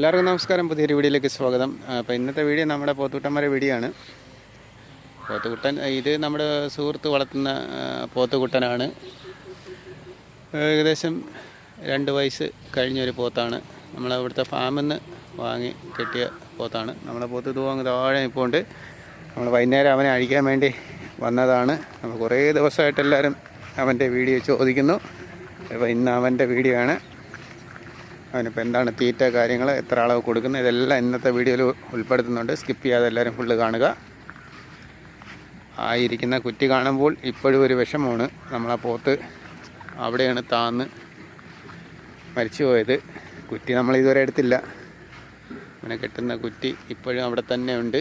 എല്ലാവർക്കും നമസ്കാരം. പുതിയൊരു വീഡിയോയിലേക്ക് സ്വാഗതം. അപ്പോൾ ഇന്നത്തെ വീഡിയോ നമ്മുടെ പോത്തുകുട്ടന്മാരെ വീഡിയോ ആണ്. പോത്തുകുട്ടൻ ഇത് നമ്മുടെ സുഹൃത്ത് വളർത്തുന്ന പോത്തുകുട്ടനാണ്. ഏകദേശം രണ്ട് വയസ്സ് കഴിഞ്ഞൊരു പോത്താണ്. നമ്മൾ അവിടുത്തെ ഫാമിൽ നിന്ന് വാങ്ങി കെട്ടിയ പോത്താണ്. നമ്മളെ പോത്ത് തൂങ്ങ് താഴെ നിൽപ്പുണ്ട് നമ്മൾ വൈകുന്നേരം അവനെ അഴിക്കാൻ വേണ്ടി വന്നതാണ്. നമ്മൾ കുറേ ദിവസമായിട്ട് എല്ലാവരും അവന്റെ വീഡിയോ ചോദിക്കുന്നു. അപ്പോൾ ഇന്ന് അവന്റെ വീഡിയോ ആണ്. അവനിപ്പോൾ എന്താണ് തീറ്റ കാര്യങ്ങൾ എത്ര അളവ് കൊടുക്കുന്നത് ഇതെല്ലാം ഇന്നത്തെ വീഡിയോയിൽ ഉൾപ്പെടുത്തുന്നുണ്ട്. സ്കിപ്പ് ചെയ്യാതെ എല്ലാവരും ഫുള്ള് കാണുക. ആയിരിക്കുന്ന കുറ്റി കാണുമ്പോൾ ഇപ്പോഴും ഒരു വിഷമമാണ്. നമ്മളാ പോത്ത് അവിടെയാണ് താന്ന് മരിച്ചു പോയത് കുറ്റി നമ്മൾ ഇതുവരെ എടുത്തില്ല. അങ്ങനെ കെട്ടുന്ന കുറ്റി ഇപ്പോഴും അവിടെ തന്നെ ഉണ്ട്.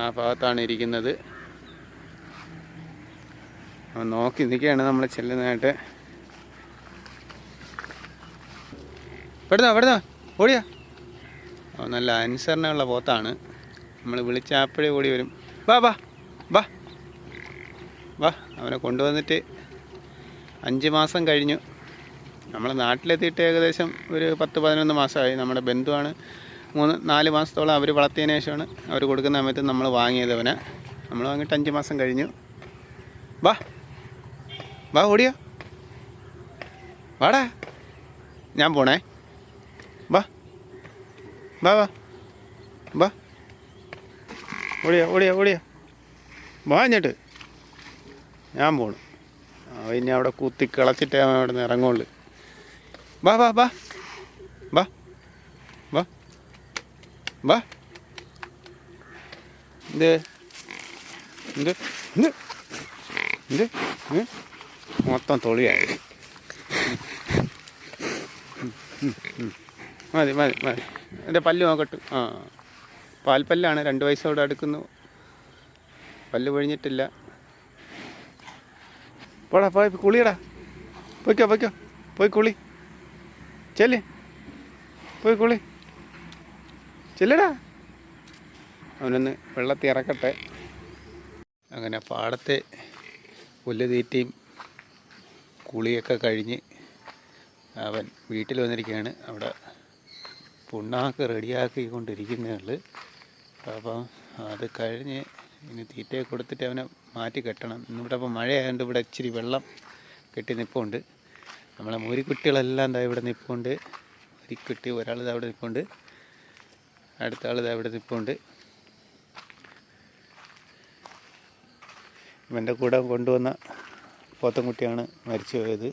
ആ ഭാഗത്താണ് ഇരിക്കുന്നത്. നോക്കി നിൽക്കുകയാണ് നമ്മൾ ചെല്ലുന്നതായിട്ട്. പെടുന്ന പെടുന്നോ? ഓടിയാ? നല്ല അനുസരണയുള്ള പോത്താണ്. നമ്മൾ വിളിച്ച അപ്പോഴേ ഓടി വരും. വാ വാ വാ. വാ അവനെ കൊണ്ടുവന്നിട്ട് അഞ്ച് മാസം കഴിഞ്ഞു. നമ്മളെ നാട്ടിലെത്തിയിട്ട് ഏകദേശം ഒരു പത്ത് പതിനൊന്ന് മാസമായി. നമ്മുടെ ബന്ധുവാണ്. മൂന്ന് നാല് മാസത്തോളം അവർ വളർത്തിയതിന് ശേഷമാണ് അവർ കൊടുക്കുന്ന സമയത്ത് നമ്മൾ വാങ്ങിയത് അവനെ. നമ്മൾ വാങ്ങിയിട്ട് അഞ്ച് മാസം കഴിഞ്ഞു. വാ വാ ഓടിയോ? വാടാ. ഞാൻ പോണേ. വാ വാ. വാ. ഓടിയാ ഓടിയാ ഓടിയാ. വാഞ്ഞിട്ട് ഞാൻ പോണു. പിന്നെ അവിടെ കുത്തി കിളച്ചിട്ടേ അവൻ അവിടെ നിന്ന് ഇറങ്ങുള്ളു. വാ വാ വാ. വാ. വാ. വാ. എന്ത്? എന്ത്? എന്ത്? എന്ത്? മൊത്തം തൊളിയായി. മതി മതി മതി. എന്റെ പല്ല് നോക്കട്ടെ ആ. പാൽപ്പല്ലാണ് രണ്ട് വയസ്സോടെ അടുക്കുന്നു. പല്ല് പൊഴിഞ്ഞിട്ടില്ല പോടാ പോയി കുളിയടാ. പോയിക്കോ പോയിക്കോ. പോയി കുളി. ചെല്ല്. പോയി കുളി. ചെല്ലടാ. അവനൊന്ന് വെള്ളത്തിൽ ഇറക്കട്ടെ. അങ്ങനെ പാടത്തെ പുല്ല് തീറ്റയും കുളിയൊക്കെ കഴിഞ്ഞ് അവൻ വീട്ടിൽ വന്നിരിക്കുകയാണ്. അവിടെ പുണ്ണാക്ക് റെഡിയാക്കിക്കൊണ്ടിരിക്കുന്നേ അപ്പം അത് കഴിഞ്ഞ് ഇനി തീറ്റയെ കൊടുത്തിട്ട് അവനെ മാറ്റി കെട്ടണം. ഇന്നിവിടെ അപ്പോൾ മഴയായതുകൊണ്ട് ഇവിടെ ഇച്ചിരി വെള്ളം കെട്ടി നിൽപ്പുണ്ട് നമ്മളെ മുരിക്കുട്ടികളെല്ലാം എന്താ ഇവിടെ നിൽപ്പുണ്ട് മുരിക്കുട്ടി ഒരാൾ ഇതാ അവിടെ നിൽപ്പുണ്ട് അടുത്ത ആൾ ഇതാ ഇവിടെ നിൽപ്പുണ്ട് ഇവന്റെ കൂടെ കൊണ്ടുവന്ന പോത്തൻകുട്ടിയാണ് മരിച്ചു പോയത്.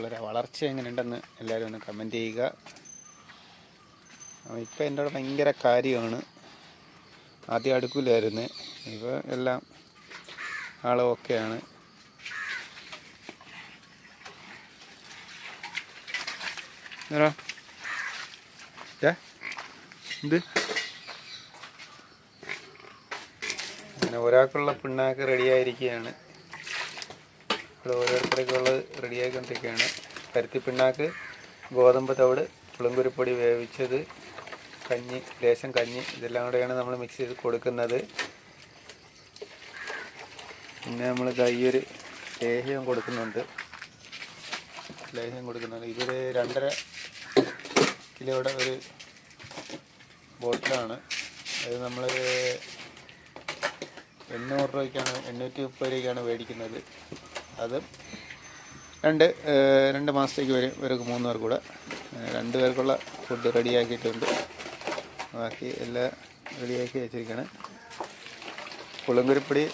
വളരെ വളർച്ച എങ്ങനെയുണ്ടെന്ന് എല്ലാവരും ഒന്ന് കമന്റ് ചെയ്യുക. ഇപ്പം എന്റെ അവിടെ ഭയങ്കര കാര്യമാണ്. ആദ്യം അടുക്കില്ലായിരുന്നു ഇപ്പോൾ എല്ലാം ആൾ ഓക്കെയാണ്? എന്ത്? അങ്ങനെ ഒരാൾക്കുള്ള പിണ്ണാക്ക് റെഡിയായിരിക്കുകയാണ് ഇവിടെ ഓരോരുത്തർക്കുള്ളത് റെഡിയായിക്കൊണ്ടിരിക്കുകയാണ് പരുത്തി പിണ്ണാക്ക് ഗോതമ്പ് തവിട് പുളുങ്കുരുപ്പൊടി വേവിച്ചത് കഞ്ഞി ലേശം കഞ്ഞി ഇതെല്ലാം കൂടെയാണ് നമ്മൾ മിക്സ് ചെയ്ത് കൊടുക്കുന്നത്. പിന്നെ നമ്മൾ കയ്യൊരു ലേഹ്യം കൊടുക്കുന്നുണ്ട്. ലേഹ്യം കൊടുക്കുന്നുണ്ട്. ഇതൊരു രണ്ടര കിലോയുടെ ഒരു ബോട്ടിലാണ്. അത് നമ്മൾ എണ്ണൂറ് രൂപയ്ക്കാണ് എണ്ണൂറ്റി മുപ്പത് രൂപയ്ക്കാണ് മേടിക്കുന്നത്. അത് രണ്ട് രണ്ട് മാസത്തേക്ക് വരും ഇവർക്ക് മൂന്ന് പേർ കൂടെ രണ്ട് പേർക്കുള്ള ഫുഡ് റെഡിയാക്കിയിട്ടുണ്ട്. ബാക്കി എല്ലാം റെഡിയാക്കി വെച്ചിരിക്കുകയാണ് പുളുങ്കുരുപ്പൊടി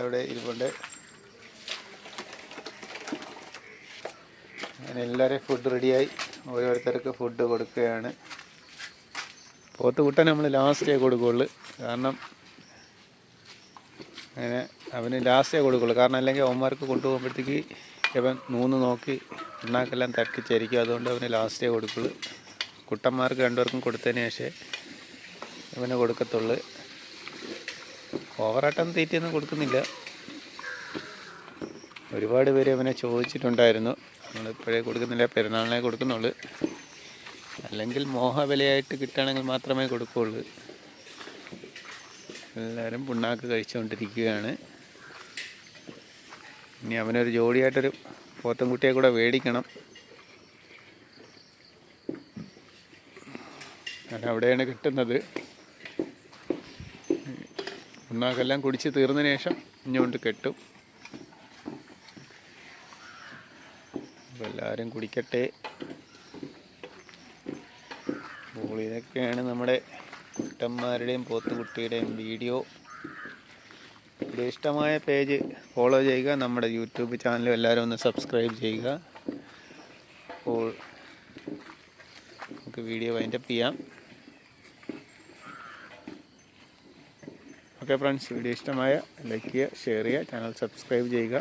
അവിടെ ഇരിപ്പുണ്ട്. അങ്ങനെ എല്ലാവരെയും ഫുഡ് റെഡിയായി. ഓരോരുത്തർക്ക് ഫുഡ് കൊടുക്കുകയാണ്. പോത്ത് കുട്ടൻ നമ്മൾ ലാസ്റ്റേ കൊടുക്കുകയുള്ളു. കാരണം അങ്ങനെ അവന് ലാസ്റ്റേ കൊടുക്കുള്ളൂ. കാരണം അല്ലെങ്കിൽ അവന്മാർക്ക് കൊണ്ടുപോകുമ്പോഴത്തേക്ക് ഇവൻ നൂന്ന് നോക്കി പിണ്ണാക്കെല്ലാം തട്ടിച്ചായിരിക്കും അതുകൊണ്ട് അവന് ലാസ്റ്റേ കൊടുക്കുള്ളൂ. കുട്ടന്മാർക്ക് രണ്ടുപേർക്കും കൊടുത്തതിന് ശേഷം ഇവന് കൊടുക്കത്തുള്ളൂ. ഓവറായിട്ടൊന്നും തീറ്റയൊന്നും കൊടുക്കുന്നില്ല. ഒരുപാട് പേര് അവനെ ചോദിച്ചിട്ടുണ്ടായിരുന്നു. നമ്മളിപ്പോഴേ കൊടുക്കുന്നില്ല. പെരുന്നാളിനെ കൊടുക്കുന്നുള്ളൂ. അല്ലെങ്കിൽ മോഹവിലയായിട്ട് കിട്ടുകയാണെങ്കിൽ മാത്രമേ കൊടുക്കുകയുള്ളൂ. എല്ലാവരും പുണ്ണാക്ക് കഴിച്ചുകൊണ്ടിരിക്കുകയാണ്. ഇനി അവനൊരു ജോഡിയായിട്ടൊരു പോത്തൻകുട്ടിയെ കൂടെ മേടിക്കണം അത് അവിടെയാണ് കിട്ടുന്നത്. ഒന്നാകെല്ലാം കുടിച്ച് തീർന്നതിന് ശേഷം ഇഞ്ഞുകൊണ്ട് കെട്ടും. അപ്പോൾ എല്ലാവരും കുടിക്കട്ടെ. അപ്പോൾ ഇതൊക്കെയാണ് നമ്മുടെ കുട്ടന്മാരുടെയും പോത്തുകുട്ടിയുടെയും വീഡിയോ. വീഡിയോ ഇഷ്ടമായ പേജ് ഫോളോ ചെയ്യുക. നമ്മുടെ യൂട്യൂബ് ചാനലും എല്ലാവരും ഒന്ന് സബ്സ്ക്രൈബ് ചെയ്യുക. അപ്പോൾ നമുക്ക് വീഡിയോ വൈൻഡപ്പ് ചെയ്യാം. ഓക്കെ ഫ്രണ്ട്സ് വീഡിയോ ഇഷ്ടമായ ലൈക്ക് ചെയ്യുക ഷെയർ ചെയ്യുക ചാനൽ സബ്സ്ക്രൈബ് ചെയ്യുക.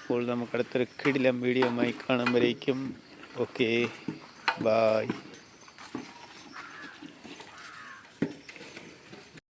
അപ്പോൾ നമുക്കടുത്തൊരു കിടിലം വീഡിയോ ആയി കാണുമ്പോഴേക്കും. Okay bye